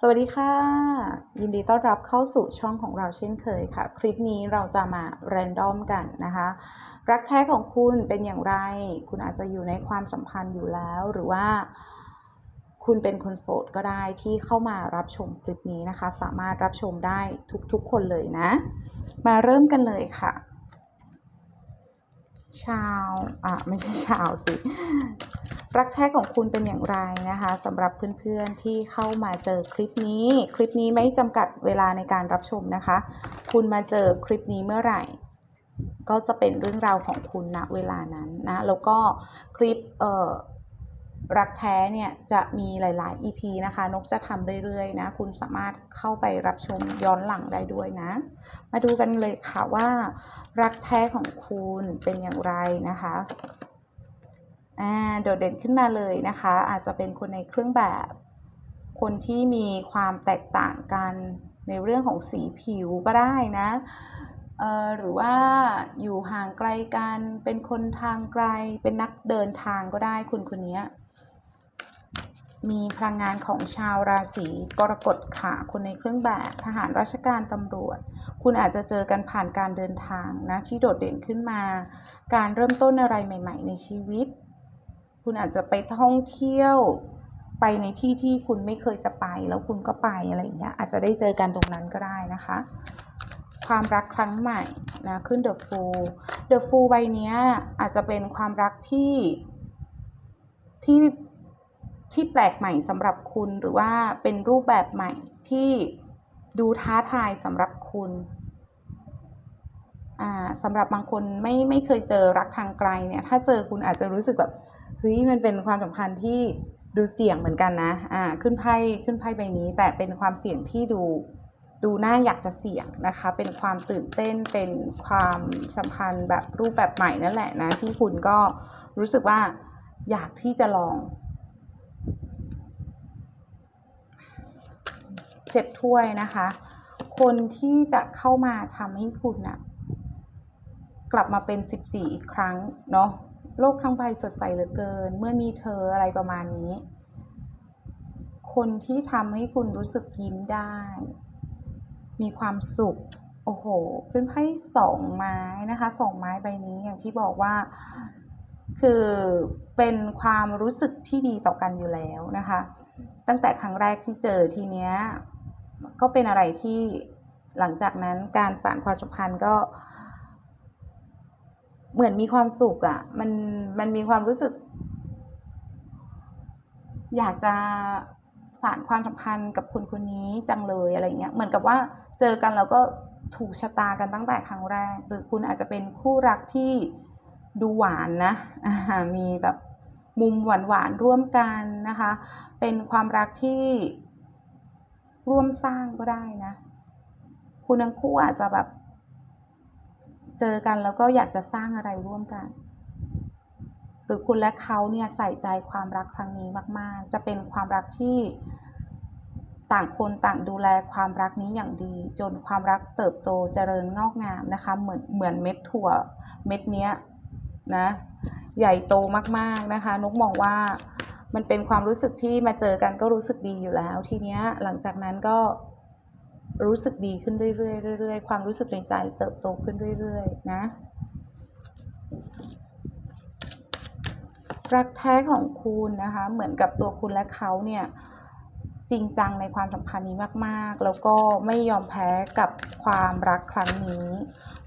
สวัสดีค่ะ ยินดีต้อนรับเข้าสู่ช่องของเราเช่นเคยค่ะ คลิปนี้เราจะมาแรนดอมกันนะคะ รักแท้ของคุณเป็นอย่างไร คุณอาจจะอยู่ในความสัมพันธ์อยู่แล้ว หรือว่า คุณเป็นคนโสดก็ได้ที่เข้ามารับชมคลิปนี้นะคะ สามารถรับชมได้ทุกๆคนเลยนะ มาเริ่มกันเลยค่ะ ชาวอะไม่ใช่ชาวสิ รักแท้ของคุณเป็นอย่างไรนะคะสำหรับเพื่อนๆที่เข้ามาเจอคลิปนี้ คลิปนี้ไม่จำกัดเวลาในการรับชมนะคะ คุณมาเจอคลิปนี้เมื่อไหร่ ก็จะเป็นเรื่องราวของคุณณเวลานั้นนะ แล้วก็คลิปเอ่อ รักแท้เนี่ยจะมีหลาย ๆ EP นะคะ นกจะทำเรื่อย ๆ นะ คุณสามารถเข้าไปรับชมย้อนหลังได้ด้วยนะ มาดูกันเลยค่ะว่า รักแท้ของคุณเป็นอย่างไรนะคะอ่าโดดเด่นขึ้นมาเลยนะคะ อาจจะเป็นคนในเครื่องแบบ คนที่มีความแตกต่างกันในเรื่องของสีผิวก็ได้นะเอ่อหรือว่าอยู่ห่างไกลกัน เป็นคนทางไกล เป็นนักเดินทางก็ได้คุณคนนี้ มีพลังงานของชาวราศีกรกฎค่ะคนในเครื่องแบบทหารราชการตำรวจ คุณอาจจะเจอกันผ่านการเดินทางนะที่โดดเด่นขึ้นมา การเริ่มต้นอะไรใหม่ ๆ ในชีวิต คุณอาจจะไปท่องเที่ยวไปในที่ที่คุณไม่เคยจะไป แล้วคุณก็ไปอะไรอย่างเงี้ยอาจจะได้เจอกันตรงนั้นก็ได้นะคะ ความรักครั้งใหม่นะขึ้น The Fool The Fool ใบเนี้ยอาจจะเป็นความรักที่ที่ ที่แปลกใหม่สำหรับคุณหรือว่าเป็นรูปแบบใหม่ที่ดูท้าทายสำหรับคุณอ่าสำหรับบางคนไม่ไม่เคยเจอรักทางไกลเนี่ย ถ้าเจอคุณอาจจะรู้สึกแบบเฮ้ยมันเป็นความสัมพันธ์ที่ดูเสี่ยงเหมือนกันนะอ่าขึ้นไพ่ขึ้นไพ่ใบนี้ แต่เป็นความเสี่ยงที่ดูดูน่าอยากจะเสี่ยงนะคะ เป็นความตื่นเต้นเป็นความสัมพันธ์แบบรูปแบบใหม่นั่นแหละนะที่คุณก็รู้สึกว่าอยากที่จะลอง เจ็ดถ้วยนะคะ คนที่จะเข้ามาทำให้คุณนะกลับมาเป็น 14 อีกครั้งเนาะโลกทั้งใบสดใสเหลือเกิน เมื่อมีเธออะไรประมาณนี้ คนที่ทำให้คุณรู้สึกยิ้มได้ มีความสุข โอ้โห ขึ้นไพ่สองไม้นะคะสองไม้ใบนี้อย่างที่บอกว่า คือเป็นความรู้สึกที่ดีต่อกันอยู่แล้วนะคะ ตั้งแต่ครั้งแรกที่เจอทีเนี้ย ก็เป็นอะไรที่หลังจากนั้นการสานความสัมพันธ์ก็ เหมือนมีความสุขอะ่ะ มันมันมีความรู้สึก อยากจะสานความสัมพันธ์กับคนคนนี้จังเลยอะไรเงี้ยเหมือนกับว่าเจอกันแล้วก็ถูกชะตากันตั้งแต่ครั้งแรก หรือคุณอาจจะเป็นคู่รักที่ดูหวานนะมีแบบมุมหวานหวานๆร่วมกันนะคะ เป็นความรักที่ ร่วมสร้างก็ได้นะ คุณทั้งคู่อาจจะแบบ เจอกันแล้วก็อยากจะสร้างอะไรร่วมกัน หรือคุณและเขาเนี่ยใส่ใจความรักครั้งนี้มาก ๆ จะเป็นความรักที่ต่างคนต่างดูแลความรักนี้อย่างดี จนความรักเติบโตเจริญงอกงามนะคะ เหมือนเหมือนเม็ดถั่วเม็ดเนี้ยนะ ใหญ่โตมากๆนะคะ นกมองว่า มันเป็นความรู้สึกที่มาเจอกันก็รู้สึกดีอยู่แล้ว ทีเนี้ยหลังจากนั้นก็รู้สึกดีขึ้นเรื่อยๆเรื่อยๆความรู้สึกในใจเติบโตขึ้นเรื่อยๆนะรักแท้ของคุณนะคะ เหมือนกับตัวคุณและเขาเนี่ยจริงจังในความสัมพันธ์นี้มากๆ แล้วก็ไม่ยอมแพ้กับความรักครั้งนี้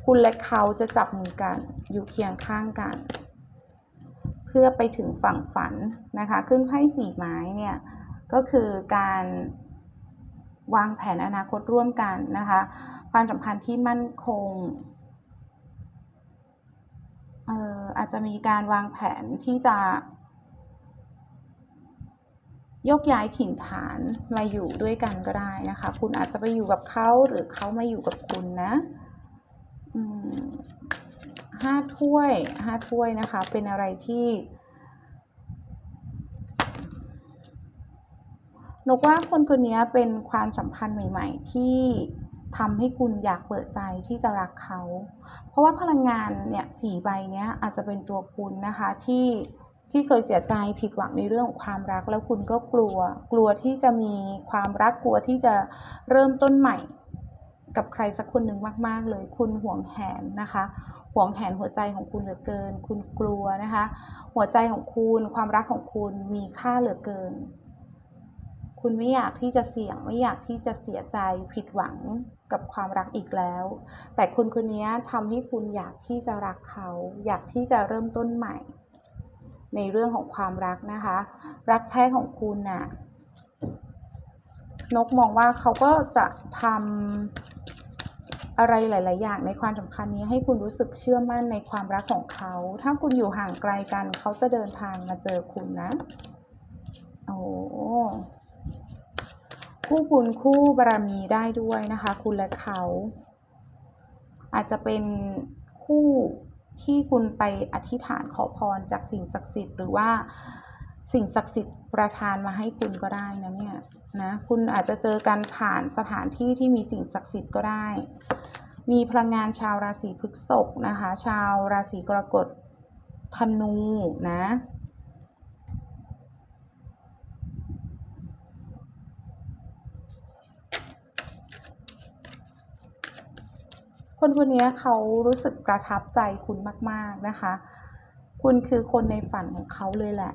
คุณและเขาจะจับมือกันอยู่เคียงข้างกัน เพื่อไปถึงฝั่งฝันนะคะ ขึ้นไพ่สี่ไม้เนี่ยก็คือการวางแผนอนาคตร่วมกันนะคะ ความสัมพันธ์ที่มั่นคงเอ่ออาจจะมีการวางแผนที่จะ ยกย้ายถิ่นฐานมาอยู่ด้วยกันก็ได้นะคะ คุณอาจจะไปอยู่กับเขาหรือเขามาอยู่กับคุณนะ อืม ห้าถ้วยห้าถ้วยนะคะ เป็นอะไรที่นกว่าคนคนนี้เป็นความสัมพันธ์ใหม่ ๆ ที่ทำให้คุณอยากเปิดใจที่จะรักเขา เพราะว่าพลังงานเนี่ยสี่ใบเนี้ยอาจจะเป็นตัวคุณนะคะที่ที่เคยเสียใจผิดหวังในเรื่องของความรัก แล้วคุณก็กลัว กลัวที่จะมีความรักกลัวที่จะเริ่มต้นใหม่ กับใครสักคนหนึ่งมาก ๆ เลยคุณห่วงแหนนะคะ ห่วงแหนหัวใจของคุณเหลือเกิน คุณกลัวนะคะ หัวใจของคุณความรักของคุณมีค่าเหลือเกิน คุณไม่อยากที่จะเสี่ยงไม่อยากที่จะเสียใจผิดหวังกับความรักอีกแล้ว แต่คนคนนี้ทำให้คุณอยากที่จะรักเขา อยากที่จะเริ่มต้นใหม่ ในเรื่องของความรักนะคะ รักแท้ของคุณน่ะนกมองว่าเขาก็จะทำ อะไรหลาย ๆ อย่างในความสำคัญนี้ให้คุณรู้สึกเชื่อมั่นในความรักของเขา ถ้าคุณอยู่ห่างไกลกัน เขาจะเดินทางมาเจอคุณนะ โอ้คู่บุญคู่บารมีได้ด้วยนะคะ คุณและเขา อาจจะเป็นคู่ที่คุณไปอธิษฐานขอพรจากสิ่งศักดิ์สิทธิ์หรือว่าสิ่งศักดิ์สิทธิ์ประทานมาให้คุณก็ได้นะเนี่ย นะคุณอาจจะเจอกันผ่านสถานที่ที่มีสิ่งศักดิ์สิทธิ์ก็ได้ มีพลังงานชาวราศีพฤษภนะคะ ชาวราศีกรกฎธนูนะคนคนนี้เขารู้สึกประทับใจคุณมาก ๆ นะคะ คุณคือคนในฝันของเขาเลยแหละ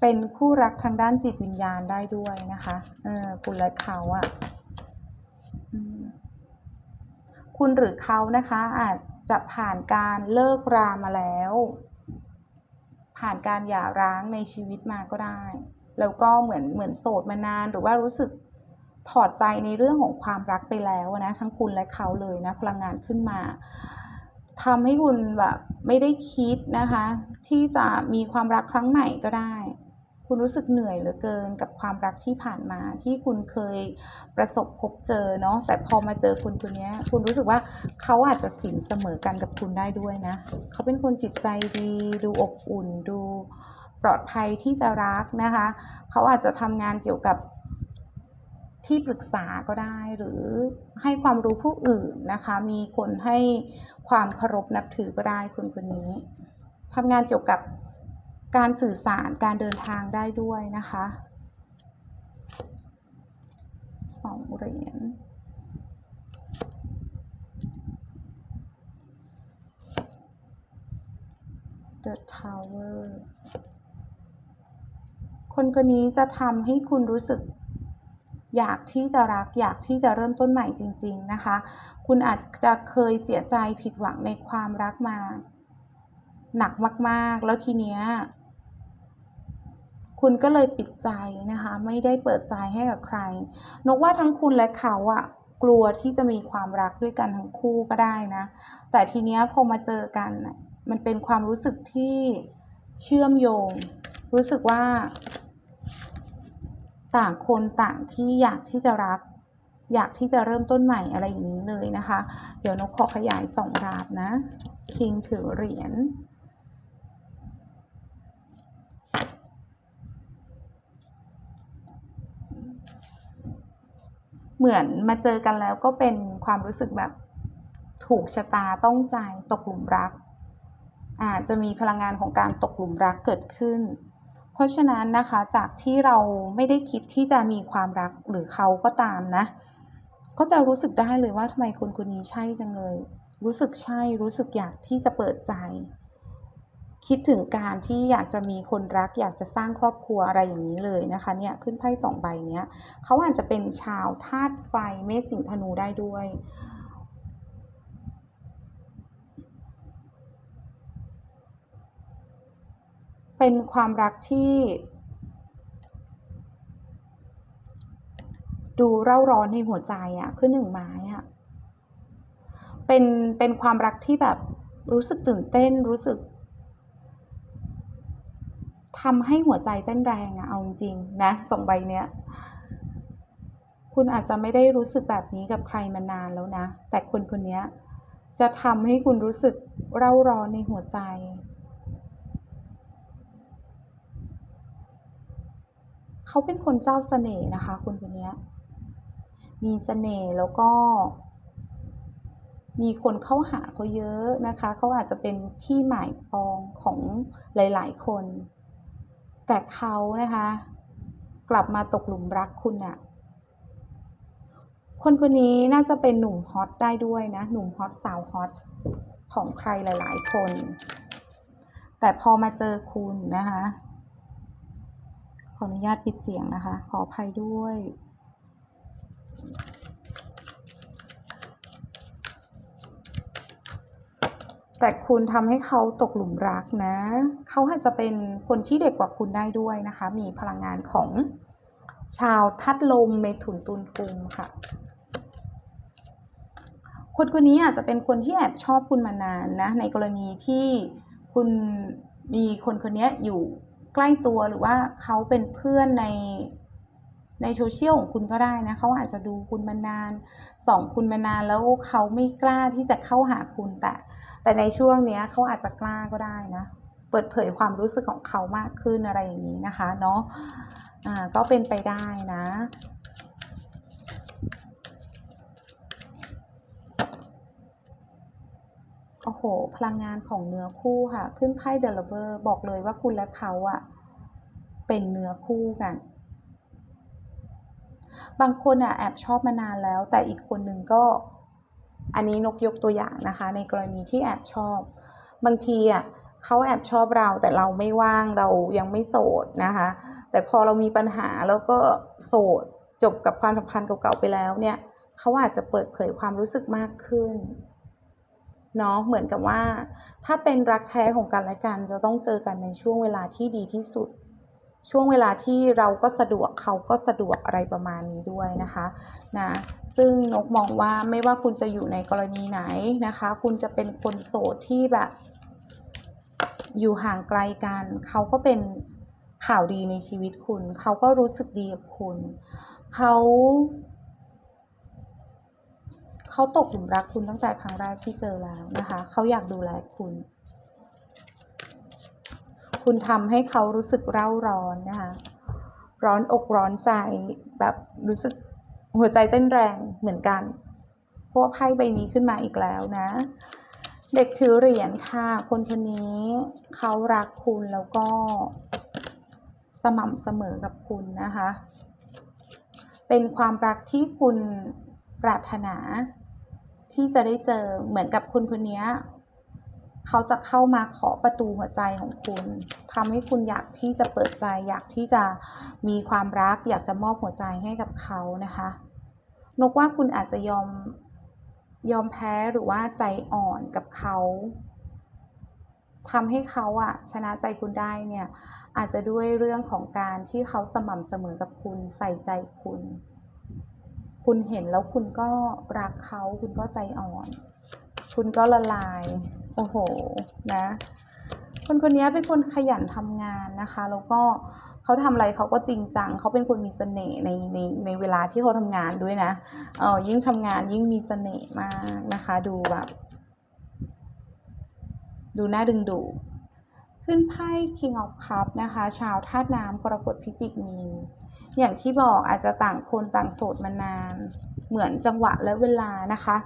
เป็นคู่รักทางด้านจิตวิญญาณได้ด้วยนะคะ เออคุณและเขาอะ่ะคุณหรือเขานะคะอาจจะผ่านการเลิกรามาแล้ว ผ่านการหย่าร้างในชีวิตมาก็ได้ แล้วก็เหมือนเหมือนโสดมานานหรือว่ารู้สึกถอดใจในเรื่องของความรักไปแล้วนะทั้งคุณและเขาเลยนะพลังงานขึ้นมาทำให้คุณแบบไม่ได้คิดนะคะ ที่จะมีความรักครั้งใหม่ก็ได้ คุณรู้สึกเหนื่อยเหลือเกินกับความรักที่ผ่านมาที่คุณเคยประสบพบเจอเนาะแต่พอมาเจอคนคนนี้คุณรู้สึกว่าเขาอาจจะสินเสมอกันกับคุณได้ด้วยนะ เขาเป็นคนจิตใจดีดูอบอุ่น ดูปลอดภัยที่จะรักนะคะ เขาอาจจะทำงานเกี่ยวกับที่ปรึกษาก็ได้หรือให้ความรู้ผู้อื่นนะคะ มีคนให้ความเคารพนับถือก็ได้คนคนนี้ทำงานเกี่ยวกับ การสื่อสารการเดินทางได้ด้วยนะคะสองเหรียญ The Tower คนคนนี้จะทำให้คุณรู้สึกอยากที่จะรักอยากที่จะเริ่มต้นใหม่จริง ๆนะคะ คุณอาจจะเคยเสียใจผิดหวังในความรักมา หนักมากๆ แล้วทีเนี้ย คุณก็เลยปิดใจนะคะ ไม่ได้เปิดใจให้กับใคร นกว่าทั้งคุณและเขาอะกลัวที่จะมีความรักด้วยกันทั้งคู่ก็ได้นะ แต่ทีเนี้ยพอมาเจอกันมันเป็นความรู้สึกที่เชื่อมโยง รู้สึกว่า ต่างคนต่างที่อยากที่จะรัก อยากที่จะเริ่มต้นใหม่อะไรอย่างนี้เลยนะคะ เดี๋ยวนกขอขยายสองดาบนะ คิงถือเหรียญ เหมือนมาเจอกันแล้วก็เป็นความรู้สึกแบบถูกชะตาต้องใจตกหลุมรักอาจจะมีพลังงานของการตกหลุมรักเกิดขึ้น เพราะฉะนั้นนะคะจากที่เราไม่ได้คิดที่จะมีความรักหรือเขาก็ตามนะ ก็จะรู้สึกได้เลยว่าทำไมคนคนนี้ใช่จังเลย รู้สึกใช่รู้สึกอยากที่จะเปิดใจ คิดถึงการที่อยากจะมีคนรัก อยากจะสร้างครอบครัวอะไรอย่างนี้เลยนะคะเนี่ยขึ้นไพ่สองใบเนี้ยเขาอาจจะเป็นชาวธาตุไฟเมษสิงห์ธนูได้ด้วยเป็นความรักที่ ดูเร่าร้อนในหัวใจอะขึ้นหนึ่งไม้อะเป็นเป็นความรักที่แบบรู้สึกตื่นเต้นรู้สึก ทำให้หัวใจเต้นแรงอะเอาจริงๆนะสองใบเนี้ย คุณอาจจะไม่ได้รู้สึกแบบนี้กับใครมานานแล้วนะ แต่คนคนนี้จะทำให้คุณรู้สึกเร่าร้อนในหัวใจ เขาเป็นคนเจ้าเสน่ห์นะคะ คนคนนี้มีเสน่ห์แล้วก็ มีคนเข้าหาเขาเยอะนะคะ เขาอาจจะเป็นที่หมายปองของหลาย ๆ คน แต่เขานะคะ กลับมาตกหลุมรักคุณอะคนคนนี้น่าจะเป็นหนุ่มฮอตได้ด้วยนะ หนุ่มฮอตสาวฮอตของใครหลาย ๆ คน แต่พอมาเจอคุณนะคะ ขออนุญาตปิดเสียงนะคะ ขออภัยด้วย แต่คุณทำให้เขาตกหลุมรักนะ เขาอาจจะเป็นคนที่เด็กกว่าคุณได้ด้วยนะคะ มีพลังงานของชาวทัดลมเมถุนตุลกุมค่ะ คนคนนี้อาจจะเป็นคนที่แอบชอบคุณมานานนะ ในกรณีที่คุณมีคนคนนี้อยู่ใกล้ตัวหรือว่าเขาเป็นเพื่อนใน ในโซเชียลของคุณก็ได้นะเขาอาจจะดูคุณมานานส่องคุณมานานแล้วเขาไม่กล้าที่จะเข้าหาคุณแต่ แต่ในช่วงเนี้ยเขาอาจจะกล้าก็ได้นะ เปิดเผยความรู้สึกของเขามากขึ้นอะไรอย่างนี้นะคะเนาะอ่าก็เป็นไปได้นะโอ้โห พลังงานของเนื้อคู่ค่ะ ขึ้นไพ่เดลเวอร์บอกเลยว่าคุณและเขาอะเป็นเนื้อคู่กัน บางคนอะแอบชอบมานานแล้ว แต่อีกคนหนึ่งก็ อันนี้นกยกตัวอย่างนะคะ ในกรณีที่แอบชอบ บางทีอะเขาแอบชอบเราแต่เราไม่ว่างเรายังไม่โสดนะคะ แต่พอเรามีปัญหาแล้วก็โสดจบกับความสัมพันธ์เก่าๆไปแล้วเนี่ยเขาอาจจะเปิดเผยความรู้สึกมากขึ้นเนาะเหมือนกับว่า ถ้าเป็นรักแท้ของกันและกันจะต้องเจอกันในช่วงเวลาที่ดีที่สุด ช่วงเวลาที่เราก็สะดวกเขาก็สะดวกอะไรประมาณนี้ด้วยนะคะนะซึ่งนกมองว่าไม่ว่าคุณจะอยู่ในกรณีไหนนะคะ คุณจะเป็นคนโสดที่แบบอยู่ห่างไกลกัน เขาก็เป็นข่าวดีในชีวิตคุณ เขาก็รู้สึกดีกับคุณ เขาเขาตกหลุมรักคุณตั้งแต่ครั้งแรกที่เจอแล้วนะคะ เขาอยากดูแลคุณ คุณทำให้เขารู้สึกเร่าร้อนนะคะ ร้อนอกร้อนใจแบบรู้สึกหัวใจเต้นแรงเหมือนกันเพราะว่าไพ่ใบนี้ขึ้นมาอีกแล้วนะ เด็กถือเหรียญค่ะ คนคนนี้เขารักคุณแล้วก็ สม่ำเสมอกับคุณนะคะ เป็นความรักที่คุณปรารถนาที่จะได้เจอเหมือนกับคุณคนนี้ เขาจะเข้ามาเคาะประตูหัวใจของคุณทำให้คุณอยากที่จะเปิดใจ อยากที่จะมีความรัก อยากจะมอบหัวใจให้กับเขานะคะ นกว่าคุณอาจจะยอมยอมแพ้หรือว่าใจอ่อนกับเขาทำให้เขาอะชนะใจคุณได้เนี่ย อาจจะด้วยเรื่องของการที่เขาสม่ำเสมอกับคุณใส่ใจคุณ คุณเห็นแล้วคุณก็รักเขา คุณก็ใจอ่อน คุณก็ละลาย โอ้โหนะคนคนนี้เป็นคนขยันทำงานนะคะ แล้วก็เขาทำอะไรเขาก็จริงจังเขาเป็นคนมีเสน่ห์ในในในเวลาที่เขาทำงานด้วยนะเออยิ่งทำงานยิ่งมีเสน่ห์มากนะคะ ดูแบบ ดูน่าดึงดูดขึ้นไพ่ King of Cup นะคะ ชาวธาตุน้ำกรกฎพิจิกมีนอย่างที่บอกอาจจะต่างคนต่างโสดมานาน เหมือนจังหวะและเวลานะคะ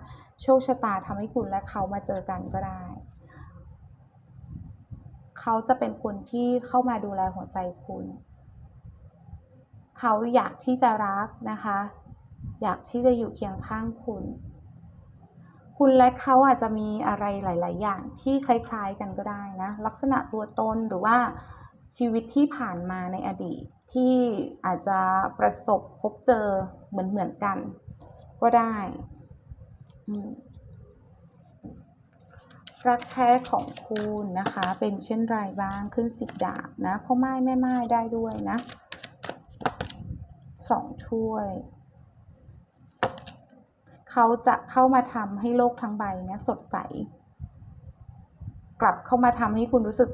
โชคชะตาทำให้คุณและเขามาเจอกันก็ได้ เขาจะเป็นคนที่เข้ามาดูแลหัวใจคุณ เขาอยากที่จะรักนะคะ อยากที่จะอยู่เคียงข้างคุณ คุณและเขาอาจจะมีอะไรหลาย ๆ อย่างที่คล้าย ๆ กันก็ได้นะ ลักษณะตัวตนหรือว่าชีวิตที่ผ่านมาในอดีตที่อาจจะประสบพบเจอเหมือนเหมือนกัน ก็ได้ อืม รักแท้ของคุณนะคะ เป็นเช่นไรบ้างขึ้นสิบดาบนะพ่อไม้แม่ไม้ได้ด้วยนะสองถ้วย เขาจะเข้ามาทำให้โลกทั้งใบเนี้ยสดใส กลับเข้ามาทำให้คุณรู้สึก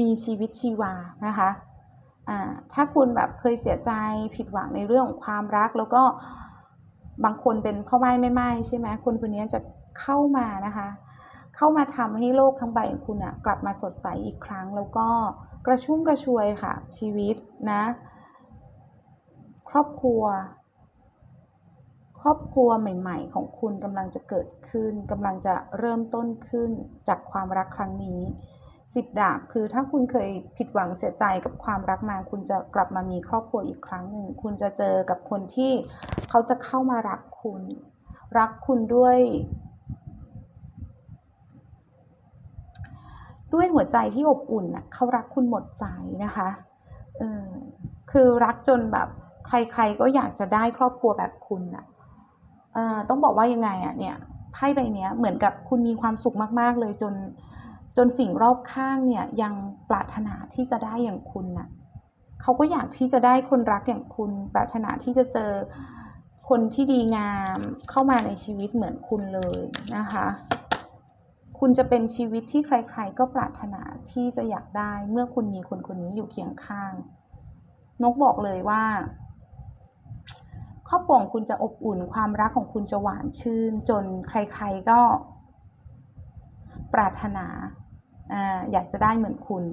มีชีวิตชีวานะคะอ่าถ้าคุณแบบเคยเสียใจผิดหวังในเรื่องของความรักแล้วก็บางคนเป็นพ่อไม้แม่ไม้ใช่ไหมคนคนนี้จะ เข้ามานะคะ เข้ามาทำให้โลกทั้งใบของคุณอะกลับมาสดใสอีกครั้ง แล้วก็กระชุ่มกระชวยค่ะ ชีวิตนะ ครอบครัว ครอบครัวใหม่ ๆ ของคุณกำลังจะเกิดขึ้นกำลังจะเริ่มต้นขึ้นจากความรักครั้งนี้สิบดาบคือถ้าคุณเคยผิดหวังเสียใจกับความรักมา คุณจะกลับมามีครอบครัวอีกครั้งหนึ่ง คุณจะเจอกับคนที่เขาจะเข้ามารักคุณ รักคุณด้วย ด้วยหัวใจที่อบอุ่นน่ะเขารักคุณหมดใจนะคะเออคือรักจนแบบใครๆก็อยากจะได้ครอบครัวแบบคุณน่ะเออต้องบอกว่ายังไงอะเนี่ยไพ่ใบเนี้ยเหมือนกับคุณมีความสุขมากๆเลยจนจนสิ่งรอบข้างเนี่ยยังปรารถนาที่จะได้อย่างคุณน่ะเขาก็อยากที่จะได้คนรักอย่างคุณ ปรารถนาที่จะเจอคนที่ดีงามเข้ามาในชีวิตเหมือนคุณเลยนะคะ คุณจะเป็นชีวิตที่ใครๆ ก็ปรารถนาที่จะอยากได้เมื่อคุณมีคนคนนี้อยู่เคียงข้าง นกบอกเลยว่าครอบครัวของคุณจะอบอุ่นความรักของคุณจะหวานชื่น จนใครๆก็ปรารถนาอยากจะได้เหมือนคุณ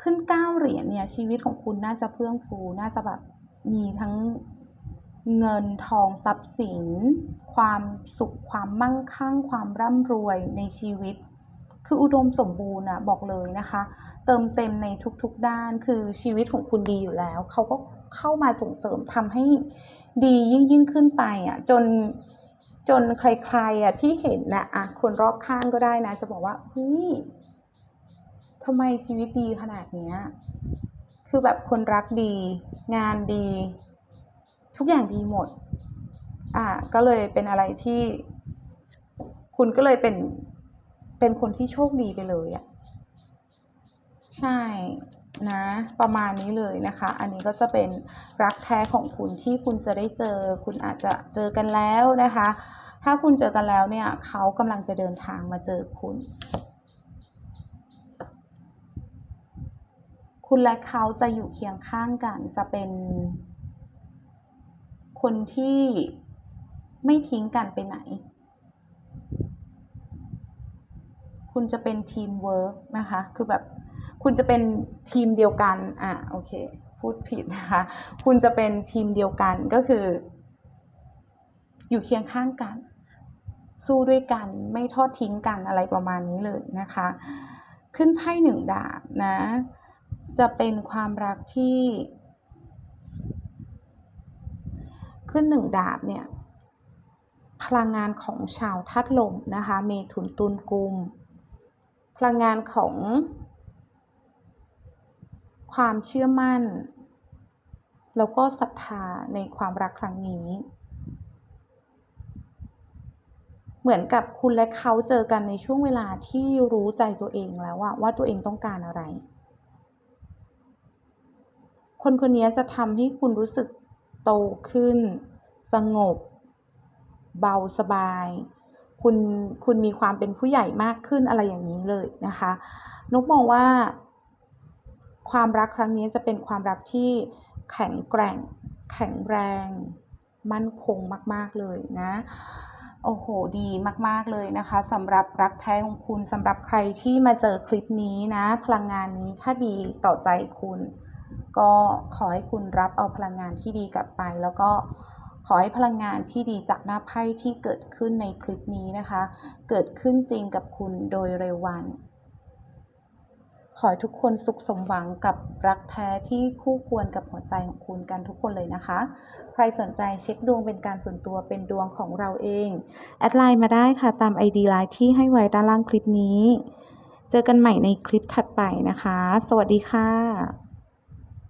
ขึ้นเก้าเหรียญเนี่ยชีวิตของคุณน่าจะเฟื่องฟูน่าจะแบบมีทั้ง เงินทองทรัพย์สิน ความสุขความมั่งคั่ง ความร่ำรวยในชีวิต คืออุดมสมบูรณ์อะบอกเลยนะคะ เติมเต็มในทุกๆด้านคือชีวิตของคุณดีอยู่แล้ว เขาก็เข้ามาส่งเสริมทำให้ดียิ่งยิ่งขึ้นไปอะจนจนใครๆอะที่เห็นนะอะคนรอบข้างก็ได้นะ จะบอกว่าเฮ้ยทำไมชีวิตดีขนาดเนี้ยคือแบบคนรักดี งานดี ทุกอย่างดีหมด อ่า ก็เลยเป็นอะไรที่ คุณก็เลยเป็น เป็นคนที่โชคดีไปเลยอะใช่นะ ประมาณนี้เลยนะคะ อันนี้ก็จะเป็นรักแท้ของคุณที่คุณจะได้เจอ คุณอาจจะเจอกันแล้วนะคะ ถ้าคุณเจอกันแล้วเนี่ย เขากำลังจะเดินทางมาเจอคุณคุณและเขาจะอยู่เคียงข้างกันจะเป็น คนที่ไม่ทิ้งกันไปไหน คุณจะเป็นทีมเวิร์กนะคะ คือแบบคุณจะเป็นทีมเดียวกัน อะ โอเค พูดผิดนะคะ คุณจะเป็นทีมเดียวกันก็คือ อยู่เคียงข้างกัน สู้ด้วยกัน ไม่ทอดทิ้งกันอะไรประมาณนี้เลยนะคะ ขึ้นไพ่หนึ่งดาบนะ จะเป็นความรักที่ ขึ้นหนึ่งดาบเนี่ยพลังงานของชาวธาตุลมนะคะเมถุนตุลกุม พลังงานของ ความเชื่อมั่น แล้วก็ศรัทธาในความรักครั้งนี้ เหมือนกับคุณและเขาเจอกันในช่วงเวลาที่รู้ใจตัวเองแล้วว่าตัวเองต้องการอะไร คนคนนี้จะทำให้คุณรู้สึก โตขึ้น สงบ เบาสบาย คุณคุณมีความเป็นผู้ใหญ่มากขึ้นอะไรอย่างนี้เลยนะคะ นกมองว่า ความรักครั้งนี้จะเป็นความรักที่แข็งแกร่ง แข็งแรง มั่นคงมาก ๆเลยนะโอ้โห ดีมาก ๆ เลยนะคะสำหรับรักแท้ของคุณสำหรับใครที่มาเจอคลิปนี้นะ พลังงานนี้ถ้าดีต่อใจคุณ ก็ขอให้คุณรับเอาพลังงานที่ดีกลับไป แล้วก็ขอให้พลังงานที่ดีจากหน้าไพ่ที่เกิดขึ้นในคลิปนี้นะคะ เกิดขึ้นจริงกับคุณโดยเร็ววัน ขอให้ทุกคนสุขสมหวังกับรักแท้ที่คู่ควรกับหัวใจของคุณกันทุกคนเลยนะคะ ใครสนใจเช็คดวงเป็นการส่วนตัวเป็นดวงของเราเอง แอดไลน์มาได้ค่ะตาม ID ไลน์ที่ให้ไว้ด้านล่างคลิปนี้ เจอกันใหม่ในคลิปถัดไปนะคะ สวัสดีค่ะ